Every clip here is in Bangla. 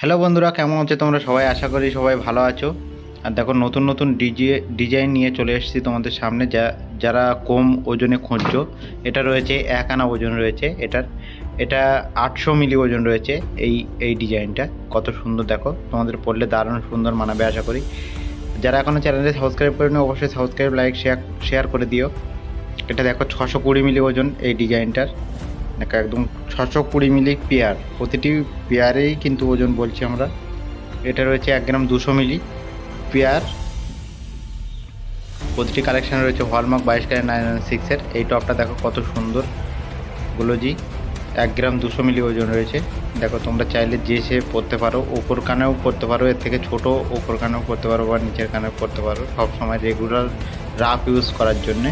হ্যালো বন্ধুরা, কেমন আছো তোমরা? সবাই আশা করি সবাই ভালো আছো। আর দেখো, নতুন নতুন ডিজে, ডিজাইন নিয়ে চলে এসেছি তোমাদের সামনে। যা, যারা কম ওজনে খুঁজছো, এটা রয়েছে এক আনা ওজন রয়েছে। এটার, এটা আটশো মিলি ওজন রয়েছে এই এই ডিজাইনটা। কত সুন্দর দেখো, তোমাদের পড়লে দারুণ সুন্দর মানাবে আশা করি। যারা এখনও চ্যানেলে সাবস্ক্রাইব করেনি, অবশ্যই সাবস্ক্রাইব, লাইক, শেয়ার শেয়ার করে দিও। এটা দেখো, ছশো কুড়ি মিলি ওজন এই ডিজাইনটার। একদম ছশো কুড়ি মিলি পেয়ার, প্রতিটি পেয়ারেই কিন্তু ওজন বলছি আমরা। এটা রয়েছে এক গ্রাম দুশো মিলি পেয়ার। প্রতিটি কালেকশন রয়েছে হলমার্ক বাইশ ক্যারেট নাইন নাইন সিক্সের এই টপটা দেখো কত সুন্দর। গুলোজি, এক গ্রাম দুশো মিলি ওজন রয়েছে। দেখো তোমরা চাইলে যে সে পরতে পারো ওপর কানেও পরতে পারো, এর থেকে ছোট ওপর কানেও পরতে পারো বা নিচের কানেও পরতে পারো। সব সময় রেগুলার রাফ ইউজ করার জন্যে।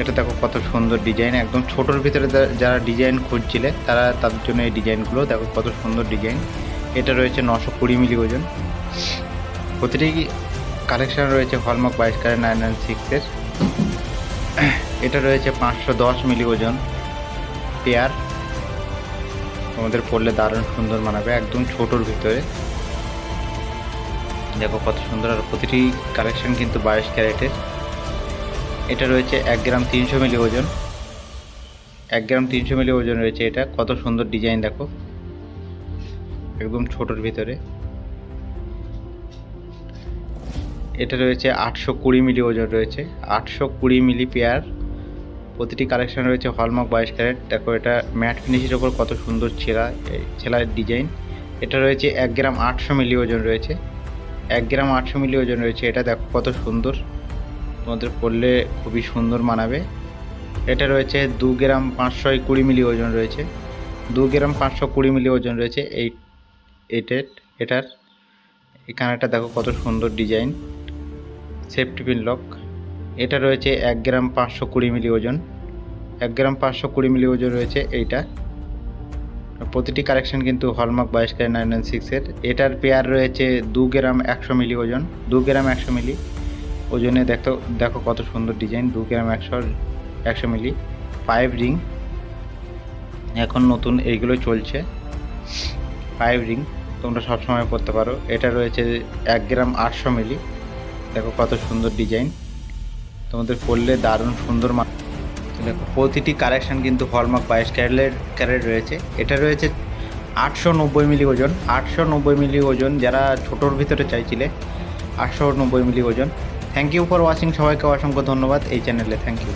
এটা দেখো কত সুন্দর ডিজাইন একদম ছোটোর ভিতরে যারা ডিজাইন খুঁজছিলে, তারা তাদের জন্য এই ডিজাইনগুলো দেখো কত সুন্দর ডিজাইন এটা রয়েছে নশো কুড়ি মিলি ওজন। প্রতিটি কালেকশান রয়েছে হলমার্ক বাইশ কারের নাইন নাইন সিক্সের এটা রয়েছে পাঁচশো দশ মিলি ওজন। পেয়ার। তোমাদের পরলে দারুণ সুন্দর মানাবে, একদম ছোটোর ভিতরে। দেখো কত সুন্দর, আর প্রতিটি কালেকশন কিন্তু বাইশ ক্যারেটের। এটা রয়েছে এক গ্রাম তিনশো মিলি ওজন। এক গ্রাম তিনশো মিলি ওজন রয়েছে এটা। কত সুন্দর ডিজাইন দেখো। একদম ছোটোর ভিতরে। এটা রয়েছে আটশো কুড়ি মিলি ওজন রয়েছে। আটশো কুড়ি মিলি পেয়ার। প্রতিটি কালেকশন রয়েছে হলমার্ক বাইশ ক্যারেট। দেখো এটা ম্যাট ফিনিশের ওপর কত সুন্দর এই ছেঁড়ার ডিজাইন। এটা রয়েছে এক গ্রাম আটশো মিলি ওজন রয়েছে। এক গ্রাম আটশো মিলি ওজন রয়েছে। এটা দেখো কত সুন্দর। তোমাদের পরলে খুবই সুন্দর মানাবে। এটা রয়েছে দু গ্রাম পাঁচশো কুড়ি মিলি ওজন রয়েছে। দু গ্রাম পাঁচশো কুড়ি মিলি ওজন রয়েছে এই এটার এটার। এখানেটা দেখো কত সুন্দর ডিজাইন সেফটি পিন লক এটা রয়েছে এক গ্রাম পাঁচশো কুড়ি মিলি ওজন। এক গ্রাম পাঁচশো কুড়ি মিলি ওজন রয়েছে এইটা। প্রতিটি কালেকশন কিন্তু হলমার্ক বাইশ ক্যারেট নাইন নাইন সিক্সের এটার পেয়ার রয়েছে দু গ্রাম একশো মিলি ওজন, দু গ্রাম একশো মিলি। ওজনে দেখো দেখো কত সুন্দর ডিজাইন দু গ্রাম একশো একশো মিলি ফাইভ রিং এখন নতুন এইগুলো চলছে ফাইভ রিং তোমরা সবসময় পড়তে পারো। এটা রয়েছে এক গ্রাম আটশো মিলি। দেখো কত সুন্দর ডিজাইন তোমাদের পরলে দারুণ সুন্দর মা দেখো, প্রতিটি কালেকশন কিন্তু হলমার্ক বাইশ ক্যারেটের ক্যারেট রয়েছে। এটা রয়েছে আটশো নব্বই মিলি ওজন। আটশো নব্বই মিলি ওজন যারা ছোটোর ভিতরে চাইছিলে, আটশো নব্বই মিলি ওজন। থ্যাংক ইউ ফর ওয়াচিং সবাইকে অসংখ্য ধন্যবাদ এই চ্যানেলে থ্যাংক ইউ